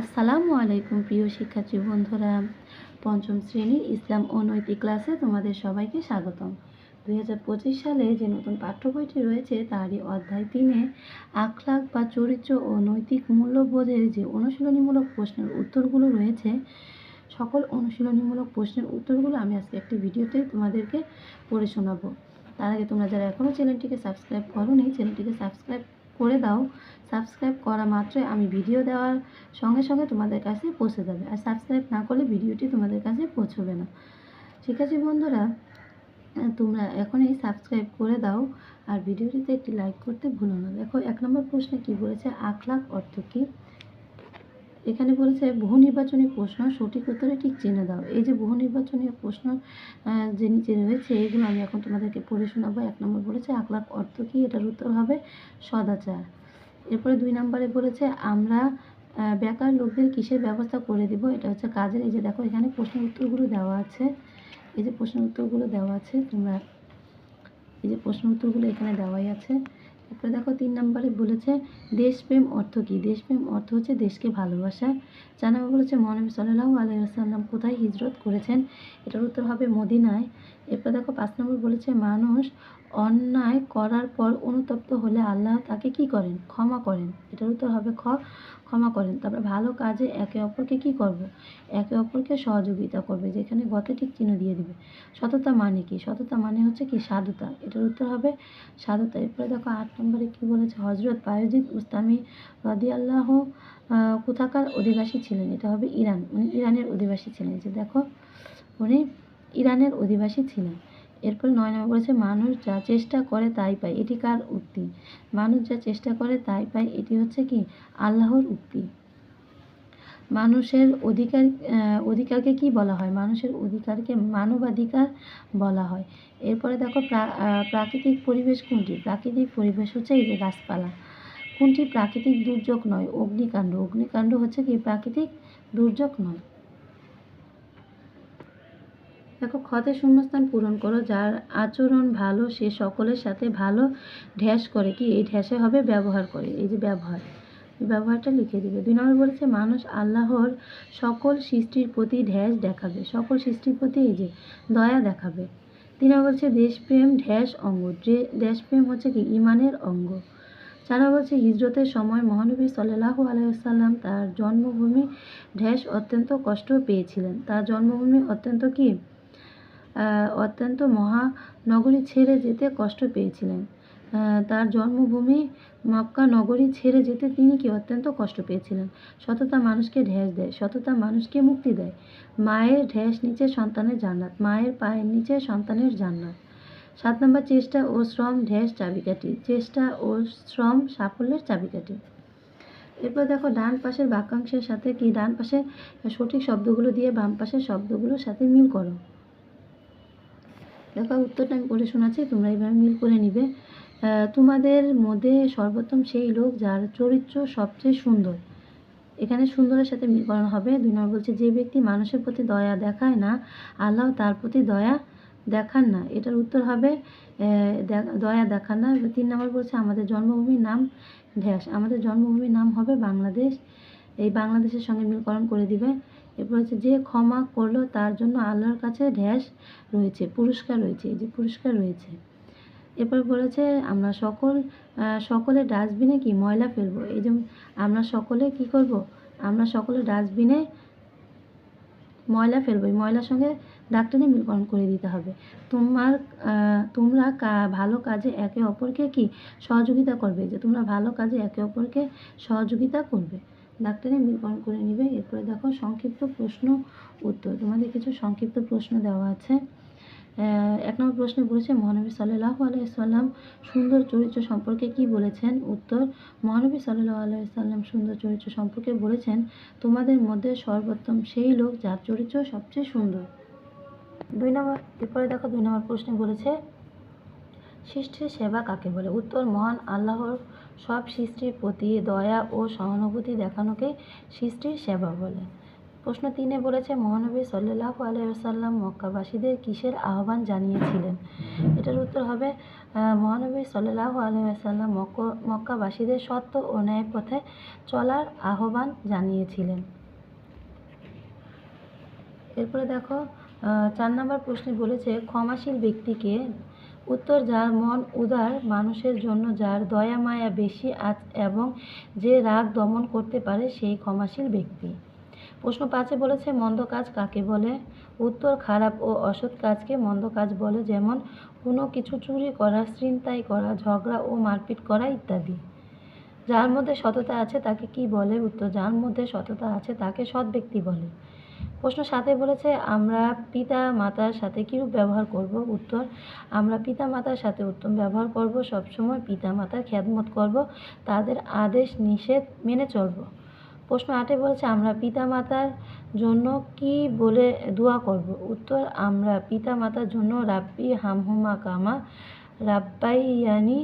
আসসালামু আলাইকুম প্রিয় শিক্ষার্থী বন্ধুরা, পঞ্চম শ্রেণির ইসলাম ও নৈতিক ক্লাসে তোমাদের সবাইকে স্বাগতম। দুই হাজার পঁচিশ সালে যে নতুন পাঠ্য বইটি রয়েছে, তারই অধ্যায় তিনে আখলাক বা চরিত্র ও নৈতিক মূল্যবোধের যে অনুশীলনীমূলক প্রশ্নের উত্তরগুলো রয়েছে, সকল অনুশীলনীমূলক প্রশ্নের উত্তরগুলো আমি আজকে একটি ভিডিওতে তোমাদেরকে পড়ে শোনাবো। তার আগে তোমরা যারা এখনও চ্যানেলটিকে সাবস্ক্রাইব করোনি, চ্যানেলটিকে সাবস্ক্রাইব করে দাও। সাবস্ক্রাইব করা মাত্রই আমি ভিডিও দেওয়ার সঙ্গে সঙ্গে তোমাদের কাছে পৌঁছে যাবে। আর সাবস্ক্রাইব না করলে ভিডিওটি তোমাদের কাছে পৌঁছবে না। ঠিক আছে বন্ধুরা, তোমরা এখনই সাবস্ক্রাইব করে দাও। আর ভিডিওটিতে একটি লাইক করতে ভুলো না। দেখো, এক নম্বর প্রশ্নে কি বলেছে? আখলাখ অর্থ কী? এখানে বলেছে, বহু নির্বাচনী প্রশ্ন সঠিক উত্তরে ঠিক চিনে দাও। এই যে বহু নির্বাচনী প্রশ্ন যে নিচে রয়েছে এইগুলো আমি এখন তোমাদেরকে পড়ে শোনাবো। এক নম্বর বলেছে আখলাখ অর্থ কী? এটার উত্তর হবে সদাচার। এরপরে দুই নম্বরে বলেছে, আমরা বেকার লোকদের কিসের ব্যবস্থা করে দিব? এটা হচ্ছে কাজের, এই যে দেখো এখানে প্রশ্নের উত্তরগুলো দেওয়া আছে। এই যে প্রশ্নের উত্তরগুলো দেওয়া আছে, তোমরা, এই যে প্রশ্ন উত্তরগুলো এখানে দেওয়াই আছে। এরপরে দেখো তিন নম্বরে বলেছে, দেশপ্রেম অর্থ কি? দেশপ্রেম অর্থ হচ্ছে দেশকে ভালোবাসা। চার নম্বর বলেছে, মহানবী সাল্লাল্লাহু আলাইহি ওয়াসাল্লাম কোথায় হিজরত করেছেন? এটার উত্তর হবে মদিনায়। এরপর দেখো পাঁচ নম্বর বলেছে, মানুষ অন্যায় করার পর অনুতপ্ত হলে আল্লাহ তাকে কি করেন? ক্ষমা করেন। এটার উত্তর হবে খ, ক্ষমা করেন। তারপরে ভালো কাজে একে অপরকে কি করব? একে অপরকে সহযোগিতা করবে, যেখানে গতে ঠিক চিহ্ন দিয়ে দিবে। সততা মানে কি? সততা মানে হচ্ছে কি? সাধুতা। এটার উত্তর হবে সাধুতা। এরপরে দেখো আট নম্বরে কি বলেছে? হজরত বায়ুজিৎ উস্তামি রদি আল্লাহ কোথাকার অধিবাসী ছিলেন? এটা হবে ইরান। উনি ইরানের অধিবাসী ছিলেন। যে দেখো, উনি ইরানের অধিবাসী ছিলেন। এরপর নয় নম্বর বলেছে, মানুষ যা চেষ্টা করে তাই পায়। এটি কার উক্তি? মানুষ যা চেষ্টা করে তাই পায়, এটি হচ্ছে কি? আল্লাহর উক্তি। মানুষের অধিকার অধিকারকে কি বলা হয়? মানুষের অধিকারকে মানবাধিকার বলা হয়। এরপরে দেখো, প্রা- প্রাকৃতিক পরিবেশ কোনটি? প্রাকৃতিক পরিবেশ হচ্ছে এই যে গাছপালা। কোনটি প্রাকৃতিক দুর্যোগ নয়? অগ্নিকাণ্ড। অগ্নিকাণ্ড হচ্ছে কি? প্রাকৃতিক দুর্যোগ নয়। দেখো, ক্ষতে শূন্যস্থান পূরণ করো, যার আচরণ ভালো, সে সকলের সাথে ভালো ঢ্যাস করে। কি? এই ঢ্যাসে হবে ব্যবহার করে, এই যে ব্যবহার। ব্যবহারটা লিখে দিবে। দুই নম্বর বলেছে, মানুষ আল্লাহর সকল সৃষ্টির প্রতি ঢ্যাস দেখাবে। সকল সৃষ্টির প্রতি এই যে দয়া দেখাবে। তিন নম্বর বলছে, দেশপ্রেম, ঢ্যাস, অঙ্গ। দেশপ্রেম হচ্ছে কি? ইমানের অঙ্গ। নম্বর বলছে, হিজরতের সময় মহানবী সাল্লাল্লাহু আলাইসাল্লাম তার জন্মভূমি ঢ্যাস অত্যন্ত কষ্ট পেয়েছিলেন। তার জন্মভূমি অত্যন্ত কি? অত্যন্ত মহানগরী ছেড়ে যেতে কষ্ট পেয়েছিলেন। তার জন্মভূমি মক্কা নগরী ছেড়ে যেতে তিনি কি অত্যন্ত কষ্ট পেয়েছিলেন? সততা মানুষকে ঢ্যাস দেয়, সততা মানুষকে মুক্তি দেয়। মায়ের ঢ্যাস নিচে সন্তানের জান্নাত, মায়ের পায়ের নিচে সন্তানের জান্নাত। সাত নম্বর চেষ্টা ও শ্রম ঢ্যাস চাবিকাঠি, চেষ্টা ও শ্রম সাফল্যের চাবিকাঠি। এরপর দেখো, ডান পাশের বাক্যাংশের সাথে কি? ডান পাশে সঠিক শব্দগুলো দিয়ে বাম পাশের শব্দগুলোর সাথে মিল করো। দেখো উত্তরটা আমি পড়ে শোনাচ্ছি, তোমরা এইভাবে মিল করে নিবে। তোমাদের মধ্যে সর্বোত্তম সেই লোক যার চরিত্র সবচেয়ে সুন্দর। এখানে সুন্দরের সাথে মিল করানো হবে। দুই নম্বর বলছে, যে ব্যক্তি মানুষের প্রতি দয়া দেখায় না, আল্লাহ তার প্রতি দয়া দেখান না। এটার উত্তর হবে দয়া দেখান না। তিন নম্বর বলছে, আমাদের জন্মভূমির নাম ঢ্যাস আমাদের জন্মভূমির নাম হবে বাংলাদেশ। এই বাংলাদেশের সঙ্গে মিলকরণ করে দিবে। এরপর হচ্ছে যে ক্ষমা করল তার জন্য আল্লাহর কাছে ঢ্যাস রয়েছে, পুরস্কার রয়েছে, এই যে পুরস্কার রয়েছে। এরপর বলেছে, আমরা সকল সকলে ডাস্টবিনে কি ময়লা ফেলব? এই যে আমরা সকলে কি করব? আমরা সকলে ডাস্টবিনে ময়লা ফেলব। ময়লার সঙ্গে ডাক্তারি মিলকরণ করে দিতে হবে। তোমার তোমরা ভালো কাজে একে অপরকে কি সহযোগিতা করবে? যে তোমরা ভালো কাজে একে অপরকে সহযোগিতা করবে। ডাক্তারে মিলকরণ করে নিবে। এরপরে দেখো সংক্ষিপ্ত প্রশ্ন উত্তর। তোমাদের কিছু সংক্ষিপ্ত প্রশ্ন দেওয়া আছে। এক নম্বর প্রশ্নে বলেছে, মহানবী সাল্লাল্লাহু আলাইহি সাল্লাম সুন্দর চরিত্র সম্পর্কে কি বলেছেন? উত্তর, মহানবী সাল্লাল্লাহু আলাইহি সাল্লাম সুন্দর চরিত্র সম্পর্কে বলেছেন, তোমাদের মধ্যে সর্বোত্তম সেই লোক যার চরিত্র সবচেয়ে সুন্দর। দুই নম্বর, এরপরে দেখো দুই নম্বর প্রশ্নে বলেছে, সৃষ্টির সেবা কাকে বলে? উত্তর, মহান আল্লাহর সব সৃষ্টির প্রতি দয়া ও সহানুভূতি দেখানোকে সৃষ্টির সেবা বলে। প্রশ্ন তিনে বলেছে, মহানবী সাল্লাহ আলাইসাল্লাম মক্কাবাসীদের কিসের আহ্বান জানিয়েছিলেন? এটার উত্তর হবে মহানবী সাল্লাহ আলাইসাল্লাম মক্ক, মক্কাবাসীদের সত্য ও ন্যায় পথে চলার আহ্বান জানিয়েছিলেন। এরপরে দেখো চার নম্বর প্রশ্নে বলেছে, ক্ষমাশীল ব্যক্তিকে উত্তর যার মন উদার মানুষের জন্য যার দয়া মায়া বেশি আছ- এবং যে রাগ দমন করতে পারে সেই ক্ষমাশীল ব্যক্তি। প্রশ্ন পাঁচে বলেছে, মন্দ কাজ কাকে বলে? উত্তর, খারাপ ও অসৎ কাজকে মন্দ কাজ বলে, যেমন কোনো কিছু চুরি করা, ছিনতাই করা, ঝগড়া ও মারপিট করা ইত্যাদি। যার মধ্যে সততা আছে তাকে কি বলে? উত্তর, যার মধ্যে সততা আছে তাকে সৎ ব্যক্তি বলে। প্রশ্ন সাথে বলেছে, আমরা পিতা মাতার সাথে কীরূপ ব্যবহার করব? উত্তর, আমরা পিতা মাতার সাথে উত্তম ব্যবহার করব, সবসময় পিতা মাতার খ্যাতমত করব, তাদের আদেশ নিষেধ মেনে চলব। প্রশ্ন আটে বলেছে, আমরা পিতা মাতার জন্য কি বলে দোয়া করব? উত্তর, আমরা পিতা মাতার জন্য রাব্বি হামহুমা কামা রাব্বাইয়ানি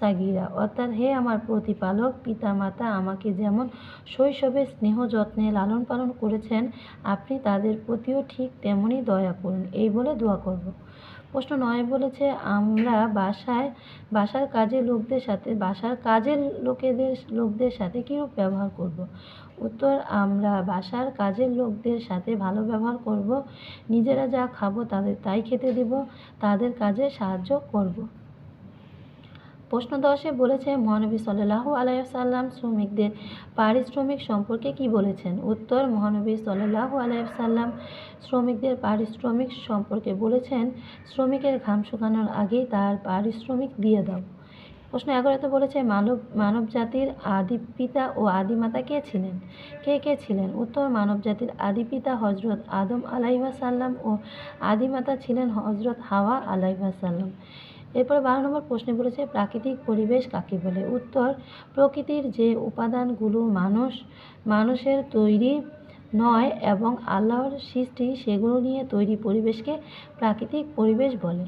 সাগিরা। অর্থাৎ হে আমার প্রতিপালক পিতা মাতা আমাকে যেমন শৈশবে স্নেহ যত্নে লালন পালন করেছেন, আপনি তাদের প্রতিও ঠিক তেমনই দয়া করুন। এই বলে দোয়া করব। প্রশ্ন নয় বলেছে, আমরা বাসায়, বাসার কাজের লোকদের সাথে, বাসার কাজের লোকেদের, লোকদের সাথে কীরূপ ব্যবহার করব? উত্তর, আমরা বাসার কাজের লোকদের সাথে ভালো ব্যবহার করব। নিজেরা যা খাব তাদের তাই খেতে দেব, তাদের কাজে সাহায্য করব। প্রশ্ন দশে বলেছে, মহানবী সাল্লাহ আলাইসাল্লাম শ্রমিকদের পারিশ্রমিক সম্পর্কে কি বলেছেন? উত্তর, মহানবী সাল্লাহ আলাইসাল্লাম শ্রমিকদের পারিশ্রমিক সম্পর্কে বলেছেন, শ্রমিকের ঘাম শুকানোর আগেই তার পারিশ্রমিক দিয়ে দাও। প্রশ্ন এগারোতে বলেছে, মানব মানব জাতির আদি পিতা ও আদিমাতা কে ছিলেন? কে কে ছিলেন? উত্তর মানব জাতির আদি পিতা হজরত আদম আলাইহাসাল্লাম ও আদিমাতা ছিলেন হজরত হাওয়া আলাইহাসাল্লাম এরপরে বারো নম্বর প্রশ্নে বলেছে, প্রাকৃতিক পরিবেশ কাকে বলে? উত্তর, প্রকৃতির যে উপাদানগুলো মানুষ, মানুষের তৈরি নয় এবং আল্লাহর সৃষ্টি সেগুলো নিয়ে তৈরি পরিবেশকে প্রাকৃতিক পরিবেশ বলে।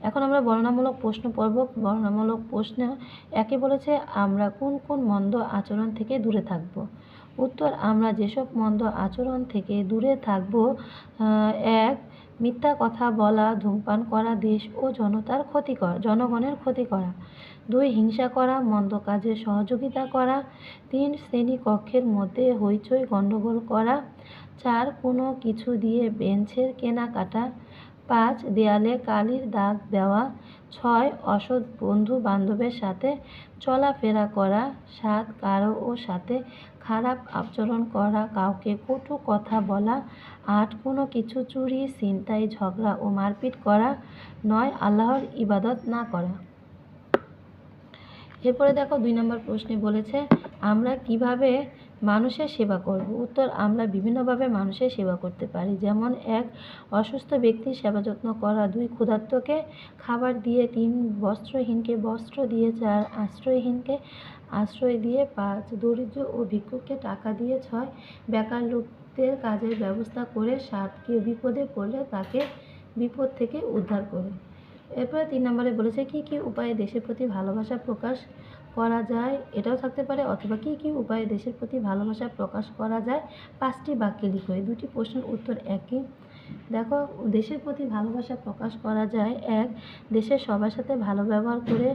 এখন আমরা বর্ণনামূলক প্রশ্ন পর্ব বর্ণনামূলক প্রশ্ন একে বলেছে, আমরা কোন কোন মন্দ আচরণ থেকে দূরে থাকব? উত্তর, আমরা যেসব মন্দ আচরণ থেকে দূরে থাকব এক মিথ্যা কথা বলা, ধূমপান করা দেশ ও জনতার ক্ষতি করা, জনগণের ক্ষতি করা। দুই, হিংসা করা, মন্দ কাজে সহযোগিতা করা। তিন, শ্রেণি কক্ষের মধ্যে হইচই গণ্ডগোল করা। চার, কোনো কিছু দিয়ে বেঞ্চের কেনাকাটা। পাঁচ, দেয়ালে কালির দাগ দেওয়া। ছয় অসৎ বন্ধু বান্ধবের সাথে চলাফেরা করা, সাত কারও ও সাথে খারাপ আচরণ করা, কাউকে কটু কথা বলা, আট কোনো কিছু চুরি, ছিনতাই, ঝগড়া ও মারপিট করা, নয় আল্লাহর ইবাদত না করা। এরপরে দেখো দুই নম্বর প্রশ্নে বলেছে, আমরা কীভাবে মানুষের সেবা করব। উত্তর, আমরা বিভিন্নভাবে মানুষের সেবা করতে পারি। যেমন, এক, অসুস্থ ব্যক্তির সেবা যত্ন করা। দুই, ক্ষুধার্তকে খাবার দিয়ে তিন, বস্ত্রহীনকে বস্ত্র দিয়ে চার, আশ্রয়হীনকে আশ্রয় দিয়ে পাঁচ, দরিদ্র ও ভিক্ষুককে টাকা দিয়ে ছয়, বেকার লোকদের কাজের ব্যবস্থা করে সাত কেউ বিপদে পড়লে তাকে বিপদ থেকে উদ্ধার করে। এরপরে তিন নম্বরে বলেছে, কি কি উপায়ে দেশের প্রতি ভালোবাসা প্রকাশ করা যায়, এটাও থাকতে পারে। অথবা কি কি উপায়ে দেশের প্রতি ভালোবাসা প্রকাশ করা যায়? পাঁচটি বাক্যে লিখো। এই দুটি প্রশ্নের উত্তর একই। দেখো, দেশের প্রতি ভালোবাসা প্রকাশ করা যায়, এক, দেশের সবার সাথে ভালো ব্যবহার করে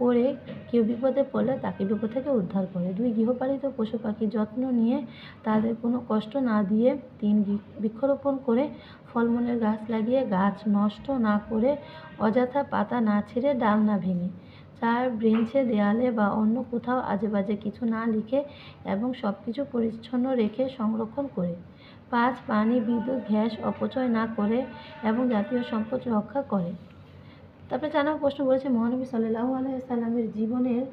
করে কেউ বিপদে পড়লে তাকে বিপদ থেকে উদ্ধার করে। দুই, গৃহপালিত পশু পাখির যত্ন নিয়ে তাদের কোনো কষ্ট না দিয়ে, তিন বৃক্ষরোপণ করে ফলমূলের গাছ লাগিয়ে গাছ নষ্ট না করে অযথা পাতা না ছিঁড়ে ডাল না ভেঙে। চার ব্রেঞ্চে দেয়ালে বা অন্য কোথাও আজেবাজে কিছু না লিখে এবং সব কিছু পরিচ্ছন্ন রেখে সংরক্ষণ করে। পাঁচ, পানি, বিদ্যুৎ, গ্যাস অপচয় না করে এবং জাতীয় সম্পদ রক্ষা করে। তারপরে নম্বর প্রশ্ন বলেছে মহানবী সাল্লাহ আলাইসাল্লামের জীবনের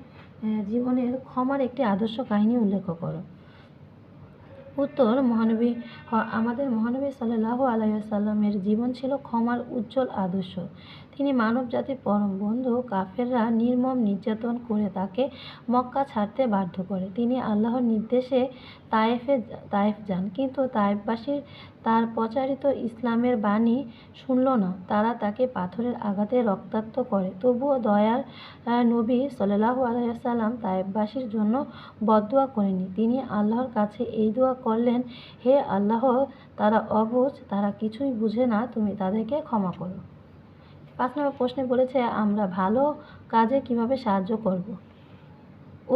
জীবনের ক্ষমার একটি আদর্শ কাহিনী উল্লেখ করো। উত্তর, মহানবী আমাদের মহানবী সাল্লাহ আলাইসাল্লামের জীবন ছিল ক্ষমার উজ্জ্বল আদর্শ। তিনি মানবজাতির পরম বন্ধু, কাফেররা নির্মম নির্যাতন করে তাকে মক্কা ছাড়তে বাধ্য করে। তিনি আল্লাহর নির্দেশে তায়েফে তায়েফ যান, কিন্তু তায়েফবাসীর তার প্রচারিত ইসলামের বাণী শুনল না। তারা তাকে পাথরের আঘাতে রক্তাক্ত করে। তবুও দয়ার নবী সাল্লাল্লাহু আলাইহি সাল্লাম তায়েফবাসীর জন্য বদদোয়া করেনি তিনি আল্লাহর কাছে এই দোয়া করলেন, হে আল্লাহ, তারা অবুঝ, তারা কিছুই বুঝে না, তুমি তাদেরকে ক্ষমা করো। পাঁচ নম্বর প্রশ্নে বলেছে, আমরা ভালো কাজে কীভাবে সাহায্য করব?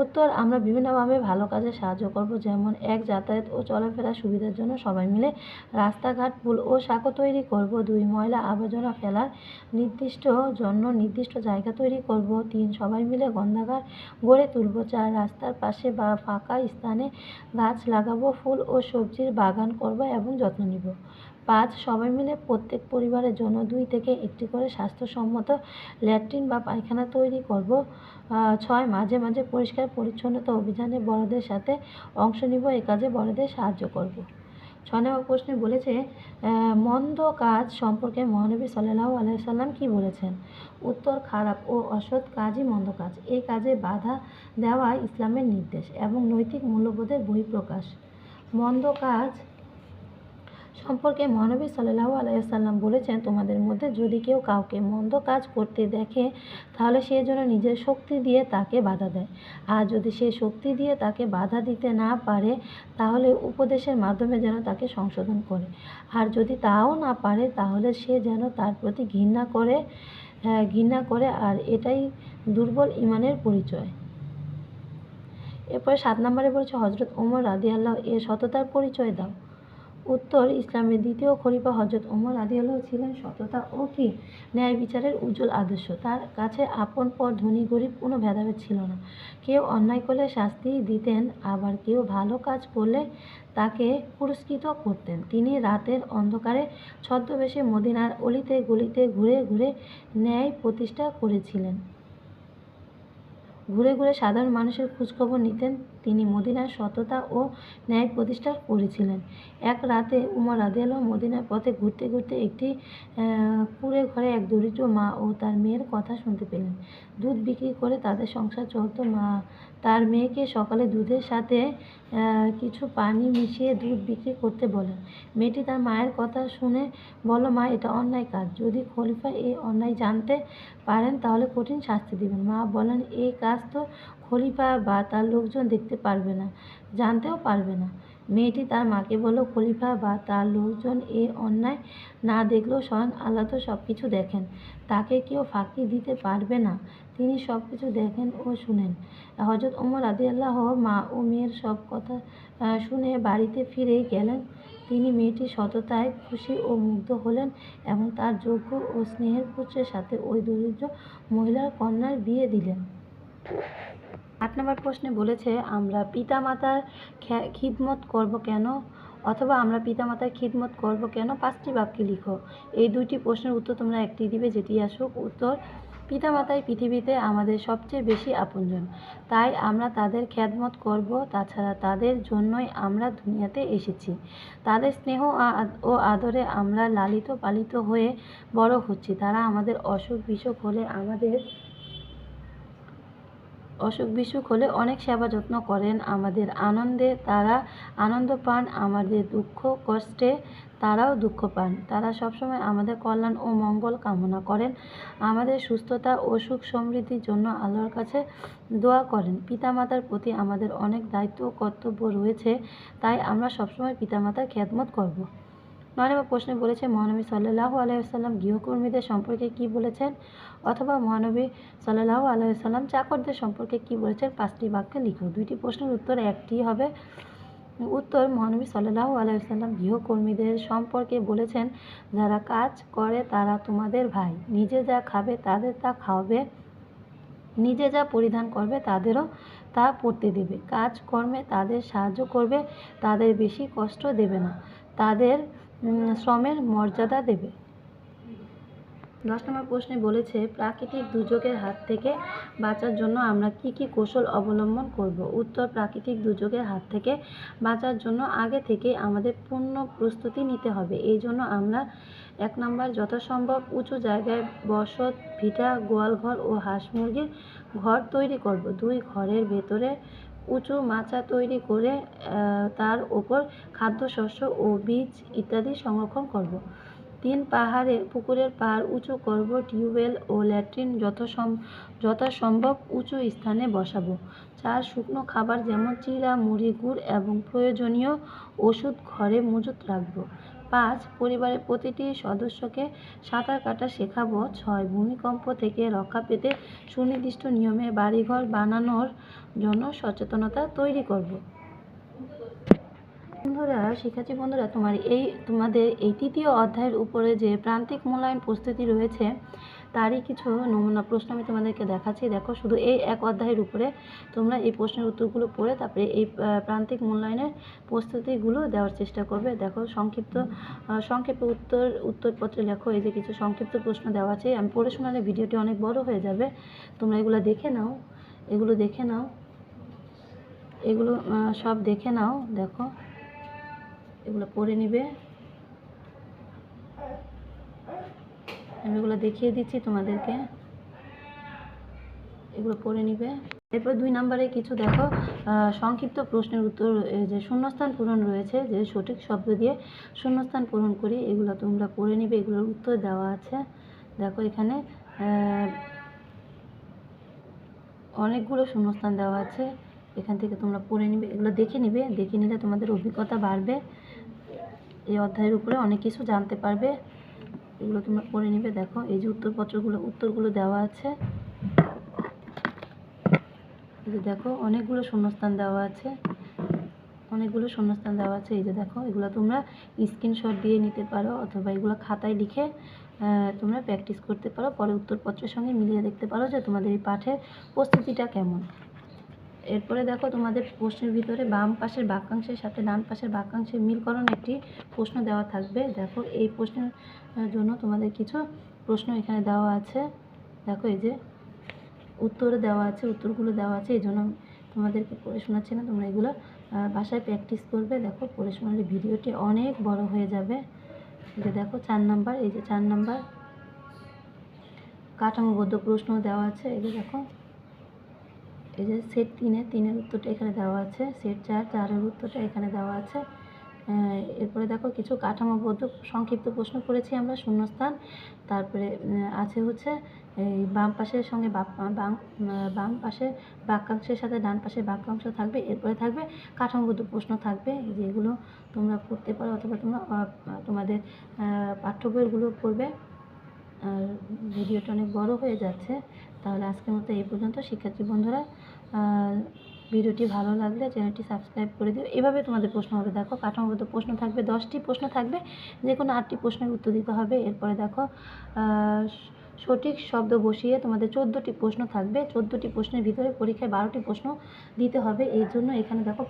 উত্তর, আমরা বিভিন্নভাবে ভালো কাজে সাহায্য করব, যেমন এক যাতায়াত ও চলাফেরার সুবিধার জন্য সবাই মিলে রাস্তাঘাট, পুল ও সাঁকো তৈরি করব, দুই ময়লা আবর্জনা ফেলার নির্দিষ্ট জন্য নির্দিষ্ট জায়গা তৈরি করব, তিন সবাই মিলে গন্ধাঘাট গড়ে তুলব, চার রাস্তার পাশে বা ফাঁকা স্থানে গাছ লাগাবো, ফুল ও সবজির বাগান করব এবং যত্ন নিব। পাঁচ সবাই মিলে প্রত্যেক পরিবারের জন্য দুই থেকে একটি করে স্বাস্থ্যসম্মত ল্যাট্রিন বা পায়খানা তৈরি করব। ছয়, মাঝে মাঝে পরিষ্কার পরিচ্ছন্নতা অভিযানে বড়দের সাথে অংশ নিব, এ কাজে বড়দের সাহায্য করব। ছয় নম্বর প্রশ্নে বলেছে মন্দ কাজ সম্পর্কে মহানবী সাল্লাল্লাহু আলাইহি সাল্লাম কি বলেছেন? উত্তর, খারাপ ও অসৎ কাজই মন্দ কাজ। এই কাজে বাধা দেওয়া ইসলামের নির্দেশ এবং নৈতিক মূল্যবোধের বহিঃপ্রকাশ। মন্দ কাজ সম্পর্কে মহানবী সাল্লাল্লাহু আলাইহি সাল্লাম বলেছেন, তোমাদের মধ্যে যদি কেউ কাউকে মন্দ কাজ করতে দেখে, তাহলে সে যেন নিজের শক্তি দিয়ে তাকে বাধা দেয়। আর যদি সে শক্তি দিয়ে তাকে বাধা দিতে না পারে, তাহলে উপদেশের মাধ্যমে যেন তাকে সংশোধন করে। আর যদি তাও না পারে, তাহলে সে যেন তার প্রতি ঘৃণা করে ঘৃণা করে, আর এটাই দুর্বল ইমানের পরিচয়। এরপরে সাত নম্বরে বলছে হজরত ওমর রাদি আল্লাহ এর সততার পরিচয় দাও। উত্তর ইসলামের দ্বিতীয় খলিফা হজরত ওমর রাদি আল্লাহ ছিলেন সততা ও কি ন্যায় বিচারের উজ্জ্বল আদর্শ। তার কাছে আপন পর ধনী, গরিব কোনো ভেদাভেদ ছিল না। কেউ অন্যায় করলে শাস্তি দিতেন, আবার কেউ ভালো কাজ করলে তাকে পুরস্কৃত করতেন। তিনি রাতের অন্ধকারে ছদ্মবেশে মদিনার অলিতে গলিতে ঘুরে ঘুরে ন্যায় প্রতিষ্ঠা করেছিলেন। ঘুরে ঘুরে সাধারণ মানুষের খোঁজখবর নিতেন তিনি মদিনার সততা ও ন্যায় প্রতিষ্ঠা করেছিলেন। এক রাতে উমর রাদিয়াল্লাহ মদিনার পথে ঘুরতে ঘুরতে একটি কুঁড়ে ঘরে এক দরিদ্র মা ও তার মেয়ের কথা শুনতে পেলেন। দুধ বিক্রি করে তাদের সংসার চলতো। মা, তার মেয়েকে সকালে দুধের সাথে কিছু পানি মিশিয়ে দুধ বিক্রি করতে বলেন। মেয়েটি তার মায়ের কথা শুনে বলল, মা, এটা অন্যায় কাজ। যদি খলিফা এই অন্যায় জানতে পারেন, তাহলে কঠিন শাস্তি দিবেন। মা বলেন এই কাজ তো খলিফা বা তার লোকজন দেখতে পারবে না, জানতেও পারবে না। মেয়েটি তার মাকে বলল, খলিফা বা তার লোকজন এই অন্যায় না দেখলেও স্বয়ং আল্লাহ তো সব কিছু দেখেন। তাকে কেউ ফাঁকি দিতে পারবে না। তিনি সব কিছু দেখেন ও শুনেন। হজরত ওমর আদি আল্লাহ মা ও মেয়ের সব কথা শুনে বাড়িতে ফিরে গেলেন। তিনি মেয়েটির সততায় খুশি ও মুগ্ধ হলেন এবং তার যোগ্য ও স্নেহের পুত্রের সাথে ওই দরিদ্র মহিলার কন্যার বিয়ে দিলেন। আট নম্বর প্রশ্নে বলেছে, আমরা পিতামাতার খিদমত করব কেন? অথবা আমরা পিতামাতার খিদমত করব কেন? পাঁচটি বাক্যে লিখো। এই দুইটি প্রশ্নের উত্তর তোমরা একটি দিবে, যেটি আসুক। উত্তর, পিতামাতাই পৃথিবীতে আমাদের সবচেয়ে বেশি আপনজন। তাই আমরা তাদের খ্যাদমত করব। তাছাড়া তাদের জন্যই আমরা দুনিয়াতে এসেছি। তাদের স্নেহ ও আদরে আমরা লালিত পালিত হয়ে বড় হচ্ছি। তারা আমাদের অসুখ বিসুখ হলে আমাদের অসুখ বিসুখ হলে অনেক সেবা যত্ন করেন আমাদের আনন্দে। তারা আনন্দ পান আমাদের দুঃখ কষ্টে, তারাও দুঃখ পান। তারা সবসময় আমাদের কল্যাণ ও মঙ্গল কামনা করেন। আমাদের সুস্থতা ও সুখ সমৃদ্ধির জন্য আল্লাহর কাছে দোয়া করেন। পিতামাতার প্রতি আমাদের অনেক দায়িত্ব ও কর্তব্য রয়েছে, তাই আমরা সবসময় পিতামাতার খেদমত করব। নয় নম্বর প্রশ্নে বলেছে মহানবী সাল্লাল্লাহু আলাইসাল্লাম গৃহকর্মীদের সম্পর্কে কি বলেছেন? অথবা মহানবী সাল্লাল্লাহু আলাইসাল্লাম চাকরদের সম্পর্কে কি বলেছেন? পাঁচটি বাক্যে লিখো দুইটি প্রশ্নের উত্তর একটি হবে, উত্তর, মহানবী সাল্লাল্লাহু আলাইসাল্লাম গৃহকর্মীদের সম্পর্কে বলেছেন, যারা কাজ করে তারা তোমাদের ভাই। নিজে যা খাবে তাদের তা খাওয়াবে। নিজে যা পরিধান করবে তাদেরও তা পড়তে দেবে। কাজ কর্মে তাদের সাহায্য করবে, তাদের বেশি কষ্ট দেবে না। তাদের শ্রমের মর্যাদা দেবে। দশ নম্বর প্রশ্নে বলেছে, প্রাকৃতিক দুর্যোগের হাত থেকে বাঁচার জন্য আমরা কি কি কৌশল অবলম্বন করব? উত্তর, প্রাকৃতিক দুর্যোগের হাত থেকে বাঁচার জন্য আগে থেকে আমাদের পূর্ণ প্রস্তুতি নিতে হবে। এই জন্য আমরা এক নম্বর, যথাসম্ভব উঁচু জায়গায় বসত, ভিটা, গোয়ালঘর ও হাঁস মুরগির ঘর তৈরি করব। দুই ঘরের ভেতরে উঁচু মাচা তৈরি করে তার ওপর খাদ্যশস্য ও বীজ ইত্যাদি সংরক্ষণ করব। তিন পাহাড়ে পুকুরের পাড় উঁচু করব, টিউবওয়েল ও ল্যাট্রিন যথাসম, যথাসম্ভব উঁচু স্থানে বসাবো। চার শুকনো খাবার যেমন চিড়া, মুড়ি, গুড় এবং প্রয়োজনীয় ওষুধ ঘরে মজুত রাখব। পাঁচ পরিবারের প্রতিটি সদস্যকে সাঁতার কাটা শেখাবো। ছয়, ভূমিকম্প থেকে রক্ষা পেতে সুনির্দিষ্ট নিয়মে বাড়িঘর বানানোর জন্য সচেতনতা তৈরি করব। বন্ধুরা, শিক্ষার্থী বন্ধুরা, তোমার এই, তোমাদের এই তৃতীয় অধ্যায়ের উপরে যে প্রান্তিক মূল্যায়ন প্রস্তুতি রয়েছে তারই কিছু নমুনা প্রশ্ন আমি তোমাদেরকে দেখাচ্ছি। দেখো, শুধু এই এক অধ্যায়ের উপরে তোমরা এই প্রশ্নের উত্তরগুলো পড়ে তারপরে এই প্রান্তিক মূল্যায়নের প্রস্তুতিগুলো দেওয়ার চেষ্টা করবে। দেখো, সংক্ষিপ্ত সংক্ষেপে উত্তর, উত্তরপত্রে লেখো, এই যে কিছু সংক্ষিপ্ত প্রশ্ন দেওয়া আছে। আমি পড়ে শোনালে ভিডিওটি অনেক বড় হয়ে যাবে। তোমরা এগুলো দেখে নাও, এগুলো দেখে নাও, এগুলো সব দেখে নাও। দেখো, এগুলো পড়ে নিবে। আমি এগুলো দেখিয়ে দিচ্ছি তোমাদেরকে। এগুলো পড়ে নিবে। এরপর দুই নম্বরে কিছু দেখো। সংক্ষিপ্ত প্রশ্নের উত্তর যে শূন্যস্থান পূরণ রয়েছে, যে সঠিক শব্দ দিয়ে শূন্যস্থান পূরণ করি, এগুলো তোমরা পড়ে নিবে। এগুলোর উত্তর দেওয়া আছে। দেখো এখানে অনেকগুলো শূন্যস্থান দেওয়া আছে। এখান থেকে তোমরা পড়ে নিবে। এগুলো দেখে নিবে। দেখে নিলে তোমাদের অভিজ্ঞতা বাড়বে। এই অধ্যায়ের উপরে অনেক কিছু জানতে পারবে। এগুলো তোমরা পড়ে নিবে। দেখো, এই যে উত্তরপত্রগুলো, উত্তরগুলো দেওয়া আছে। এই যে দেখো, অনেকগুলো শূন্যস্থান দেওয়া আছে। অনেকগুলো শূন্যস্থান দেওয়া আছে। এই যে দেখো, এগুলো তোমরা স্ক্রিনশট দিয়ে নিতে পারো অথবা এগুলো খাতায় লিখে তোমরা প্র্যাকটিস করতে পারো। পরে উত্তরপত্রের সঙ্গে মিলিয়ে দেখতে পারো যে তোমাদের এই পাঠের প্রস্তুতিটা কেমন। এরপরে দেখো তোমাদের প্রশ্নের ভিতরে বাম পাশের বাক্যাংশের সাথে ডান পাশের বাক্যাংশের মিলকরণ একটি প্রশ্ন দেওয়া থাকবে। দেখো এই প্রশ্নের জন্য তোমাদের কিছু প্রশ্ন এখানে দেওয়া আছে। দেখো এই যে উত্তর দেওয়া আছে, উত্তরগুলো দেওয়া আছে, এই জন্য তোমাদেরকে পড়ে শোনাচ্ছি না, তোমরা এগুলো বাসায় প্র্যাকটিস করবে। দেখো পড়ে শোনালে ভিডিওটি অনেক বড় হয়ে যাবে। যে দেখো চার নাম্বার, এই যে চার নাম্বার কাঠামোবদ্ধ প্রশ্ন দেওয়া আছে। এই যে দেখো এই যে সেট তিনে, তিনের উত্তরটা এখানে দেওয়া আছে। সেট চার, চারের উত্তরটা এখানে দেওয়া আছে। এরপরে দেখো কিছু কাঠামোবদ্ধ সংক্ষিপ্ত প্রশ্ন করেছি আমরা, শূন্যস্থান। তারপরে আছে হচ্ছে এই বাম পাশের সঙ্গে বাম বাম পাশে বাক্যাংশের সাথে ডান পাশে বাক্যাংশ থাকবে। এরপরে থাকবে কাঠামোবদ্ধ প্রশ্ন থাকবে, যেগুলো তোমরা পড়তে পারো অথবা তোমরা তোমাদের পাঠ্য বইগুলো পড়বে। আর ভিডিওটা অনেক বড় হয়ে যাচ্ছে। তাহলে আজকের মতো এই পর্যন্ত। শিক্ষার্থী বন্ধুরা ভিডিওটি ভালো লাগলে চ্যানেলটি সাবস্ক্রাইব করে দিও। এভাবে তোমাদের প্রশ্ন হবে। দেখো, কাঠামোগত প্রশ্ন থাকবে, দশটি প্রশ্ন থাকবে যে কোনো আটটি প্রশ্নের উত্তর দিতে হবে। এরপরে দেখো সঠিক শব্দ বসিয়ে তোমাদের চোদ্দোটি প্রশ্ন থাকবে। চোদ্দোটি প্রশ্নের ভিতরে পরীক্ষায় বারোটি প্রশ্ন দিতে হবে। এই জন্য এখানে দেখো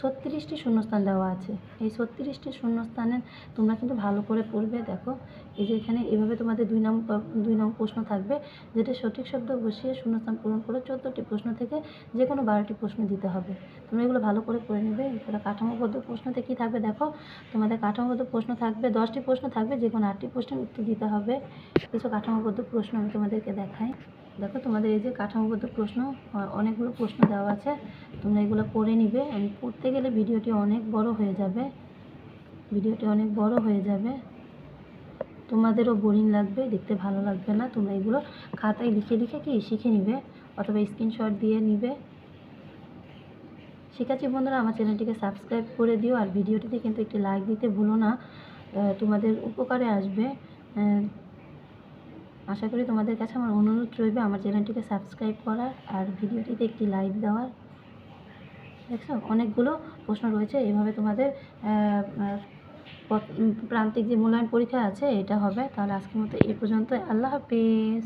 ছত্রিশটি শূন্যস্থান দেওয়া আছে। এই ছত্রিশটি শূন্যস্থানে তোমরা কিন্তু ভালো করে পড়বে। দেখো, এই যে এখানে এভাবে তোমাদের দুই নম্বর দুই নম্বর প্রশ্ন থাকবে, যেটা সঠিক শব্দ বসিয়ে শূন্যস্থান পূরণ করে চোদ্দোটি প্রশ্ন থেকে যে কোনো বারোটি প্রশ্ন দিতে হবে। তোমরা এগুলো ভালো করে পড়ে নেবে। এরপরে কাঠামোবদ্ধ প্রশ্নতে কী থাকবে দেখো, তোমাদের কাঠামোবদ্ধ প্রশ্ন থাকবে, দশটি প্রশ্ন থাকবে যে কোনো আটটি প্রশ্নের উত্তর দিতে হবে। কিছু কাঠামোবদ্ধ প্রশ্ন আমি তোমাদেরকে দেখাই। দেখো তোমাদের এই যে কাঠামোগত প্রশ্ন অনেকগুলো প্রশ্ন দেওয়া আছে। তোমরা এগুলো পড়ে নিবে। আমি পড়তে গেলে ভিডিওটি অনেক বড় হয়ে যাবে। ভিডিওটি অনেক বড় হয়ে যাবে। তোমাদেরও বোরিং লাগবে, দেখতে ভালো লাগবে না। তোমরা এগুলো খাতায় লিখে লিখে কি শিখে নিবে অথবা স্ক্রিনশট দিয়ে নিবে। শিক্ষার্থী বন্ধুরা, আমার চ্যানেলটিকে সাবস্ক্রাইব করে দিও আর ভিডিওটিতে কিন্তু একটি লাইক দিতে ভুলো না। তোমাদের উপকারে আসবে। আশা করি তোমাদের কাছে আমার অনুরোধ রইবে আমার চ্যানেলটিকে সাবস্ক্রাইব করার আর ভিডিওটিতে একটি লাইক দেওয়ার। দেখছ? অনেকগুলো প্রশ্ন রয়েছে। এভাবে তোমাদের প্রান্তিক যে মূল্যায়ন পরীক্ষা আছে, এটা হবে। তাহলে আজকের মতো এ পর্যন্ত আল্লাহ হাফিজ।